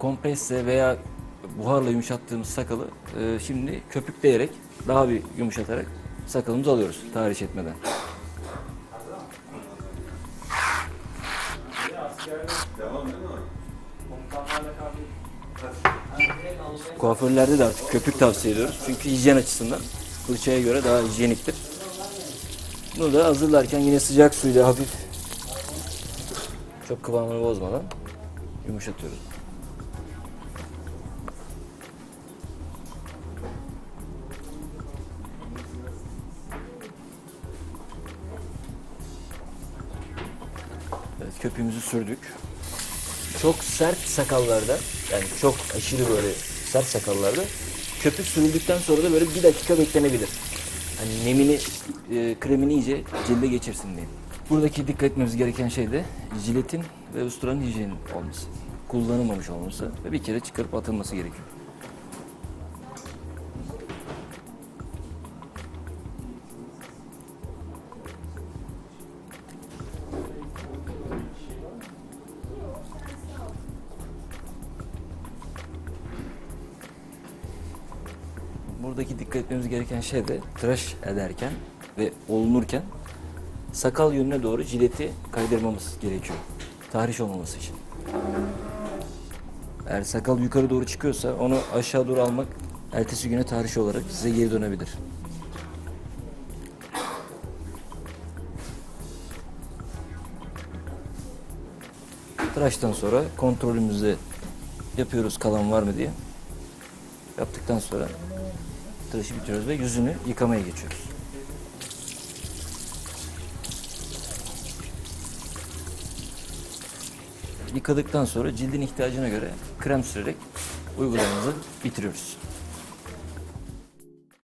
kompresle veya buharla yumuşattığımız sakalı e, şimdi köpükleyerek daha bir yumuşatarak sakalımızı alıyoruz tahriş etmeden. Kuaförlerde de artık köpük tavsiye ediyoruz. Çünkü hijyen açısından fırçaya göre daha hijyeniktir. Bunu da hazırlarken yine sıcak suyla hafif çok kıvamını bozmadan yumuşatıyoruz. Evet, köpüğümüzü sürdük. Çok sert sakallarda yani çok aşırı böyle sert sakallarda köpük sürüldükten sonra da böyle bir dakika beklenebilir. Hani nemini, e, kremini iyice cilde geçirsin diye. Buradaki dikkat etmemiz gereken şey de jiletin ve usturanın hijyenin olması. Kullanılmamış olması ve bir kere çıkarıp atılması gerekiyor. Buradaki dikkat etmemiz gereken şey de tıraş ederken ve olunurken sakal yönüne doğru jileti kaydırmamız gerekiyor. Tahriş olmaması için. Eğer sakal yukarı doğru çıkıyorsa onu aşağı doğru almak ertesi güne tahriş olarak size geri dönebilir. Tıraştan sonra kontrolümüzü yapıyoruz kalan var mı diye. Yaptıktan sonra tıraşı bitiriyoruz ve yüzünü yıkamaya geçiyoruz. Yıkadıktan sonra cildin ihtiyacına göre krem sürerek uygulamamızı bitiriyoruz.